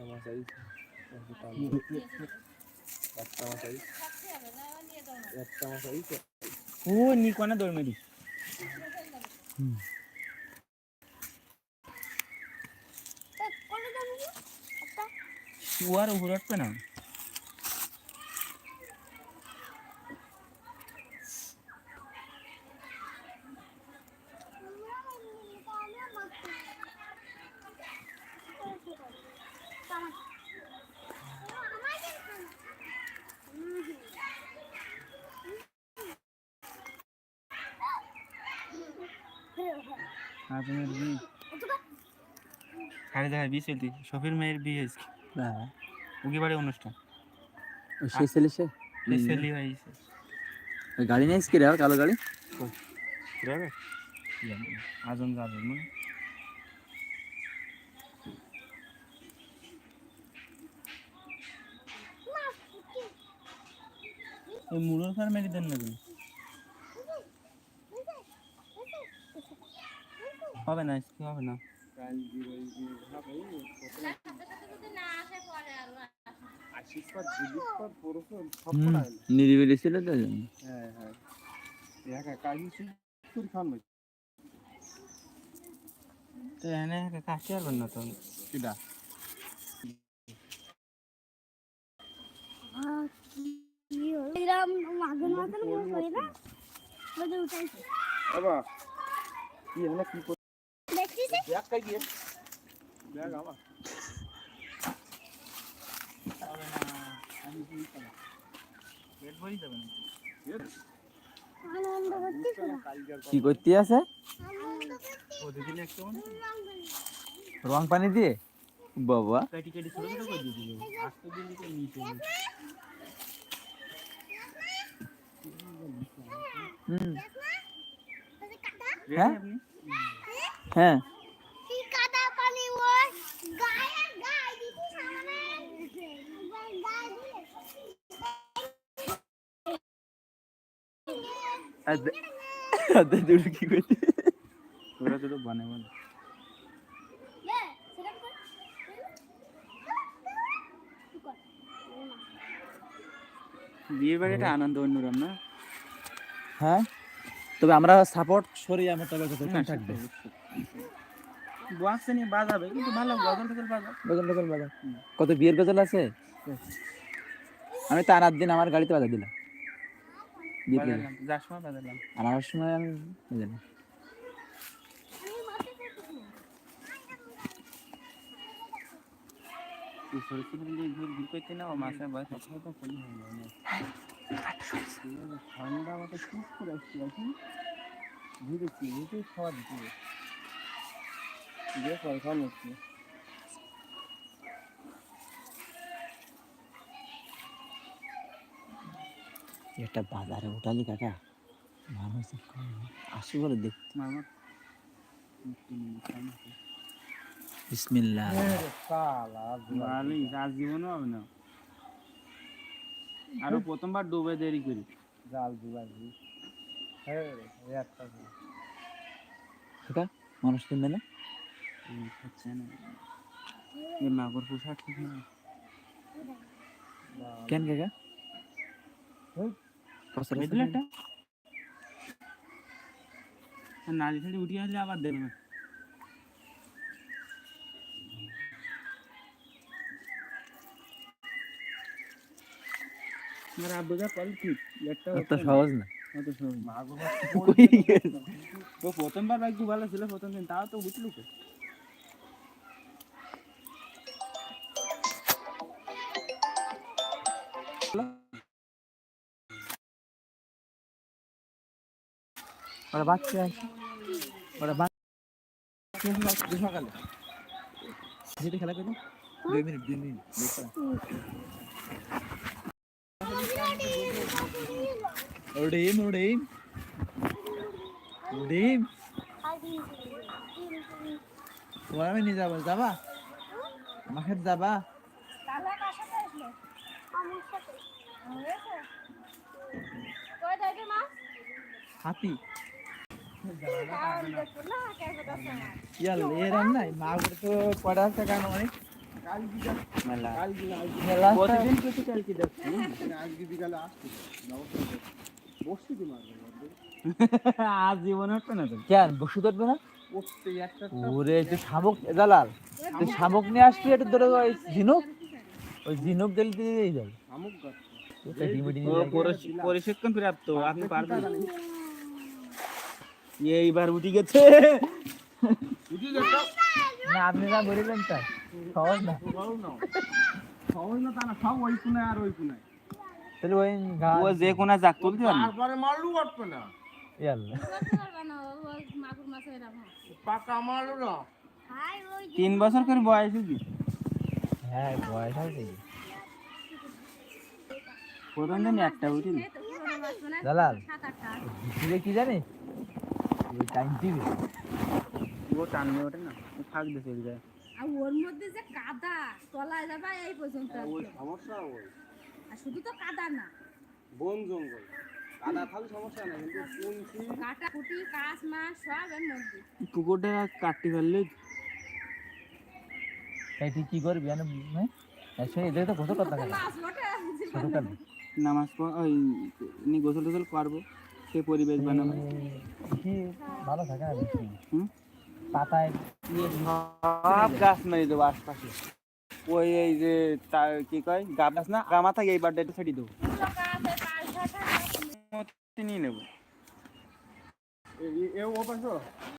একটা মাছ সাইজ একটা মাছ আইছে একটা মাছ আইছে ও নি? কোনা দৌড় মেরি শুয়ার উপর উঠবে না। আপনার বিয়ে সাড়ে দেখা বিয়ে চলতি? শফির মেয়ের বিয়ে হয়েছে। হ্যাঁ উকি বাড়ি অনুষ্ঠান? ওই সেই ছেলে সে? ছেলে হয়েছে। গাড়ি নিয়ে কি রে কালো গাড়ি? যাবে আজন যাবে মানে ওই মুড়োর ফার্মে দেন না হবে না আজকে হবে না। নিরিবিলি ছিল তো হ্যাঁ হ্যাঁ তো এনে না তো? কিডা? কি হলো? কি করতে দেখ কাই গিয়ে দেখ আমার হবে না আমি কি করব পেট ভরি যাবে না কি করতে আছে ওদের দিলে একটা মানে রং পানি দিয়ে বাবা কাটি কাটি ছোট ছোট করে দিতে হবে আস্তে দিলে তো নিচে হুম রেডি হ্যাঁ? আপনি হ্যাঁ কি তোরা তো বানে বানে। বিয়ে বাড়ি একটা আনন্দ অন্যরকম না? হ্যাঁ? তবে আমরা সাপোর্ট সরিয়ে আমার তবে কথা থাকবে। বক্সে নিয়ে বাজাবে কিন্তু ভালো গজল টজল বাজা গজল টজল বাজা কত বিয়ের গজল আছে? আমি তো আনার দিন আমার গাড়িতে বাজা দিলাম। যার সময় বাজালাম আমার সময় আমি বাজালাম তুই সরস্বতী পুজো ঘুর ঘুর করতে না ও মাসে বয়স আছে তো কলি হয়ে ঠান্ডা আমাকে চুপ করে আসছি এখন ঘুরেছি ঘুরে খাওয়া একটা বাজারে উঠালি কাকা। মানুষ আসি বলে দেখ। মামা বিসমিল্লাহ। জীবনও হবে না আরও প্রথমবার ডুবে দেরি করি। জাল হ্যাঁ রে কাকা মানুষ কিনবে না? হচ্ছে না। এই মাগর পোশাক ঠিক না? কেন কাকা? পয়সা এই দিলে একটা আর নালি ফালি উঠিয়ে আসলে আবার দেবে না আমার আব্বুকে কল ঠিক একটা এত সহজ না অত সহজ না। মাগো কই গেছে? তো প্রথমবার বাইক খুব ভালো ছিল প্রথম দিন তাও তো বুঝলো ওরা বাচ্চা ওরা বাচ্চা সকালে যেটা খেলা করো। দুই মিনিট দুই মিনিট। ওডিম ওডিম ওডিম তোমার আমি নিয়ে যাব, যাবা? আমাকে যাবা? হাতি। এরম নাই মা তো কয়টা টাকা নয় কাল বিকাল মেলা কাল দিন আজ প্রতিদিন কিছু কালকে দেখছি আজকে বিকালে আসছি বসছি কি মারবে আজ জীবন হচ্ছে না তো? কেন বসু ধরবে না? ওরে একটু শামুক জালাল তুই শামুক নিয়ে আসবি একটু ধরে ওই ঝিনুক? ওই ঝিনুক দিলে দিয়ে যাবে। শামুক গাছ। প্রশিক্ষণ প্রাপ্ত আপনি পারবেন। এইবার উঠে গেছে। না আপনি না বলিলেন তাই। সহজ না। সহজ না। তা না সব ওই কোনায় আর ওই কোনায় তাহলে ওই ও যে কোনো জাগ তুলতে পারবে। তারপরে মারলু কাটবে না। ইয়াল্লা। মাগুর মাছের এরকম পাকা মারলু না। তিন বছর করে বয়স কি হ্যাঁ বয়স হয়েছে। কি? প্রথম দিন একটা আটটা ভিতরে কি জানিস? ওই টাইম টিভি ও টানলে ওঠে না ও ফাঁক দিয়ে চলে যায় আর ওর মধ্যে যে কাদা তলায় যাবা এই পর্যন্ত ওই সমস্যা ওই। আর শুধু তো কাদা না। বন জঙ্গল। কাদা থাকলে সমস্যা কিন্তু শুনছি কাটা কুটি কাঁচ মাছ সব এর মধ্যে। পুকুরটা কাটতে পারলে তাই তুই কি করবি হ্যাঁ? সেই তো কত কথা নামাজ পড়- ওই নি গোসল টোসল করব। সে পরিবেশ বানাবো? কি ভালো থাকে না পাতায় সব গাছ মেরে দেবো আশপাশে। ওই এই যে তার কি কয় গা গাছ না গা মাথা এই বার্থডেটা ছেড়ে দেবো। নিয়ে নেব। এ ও পাশো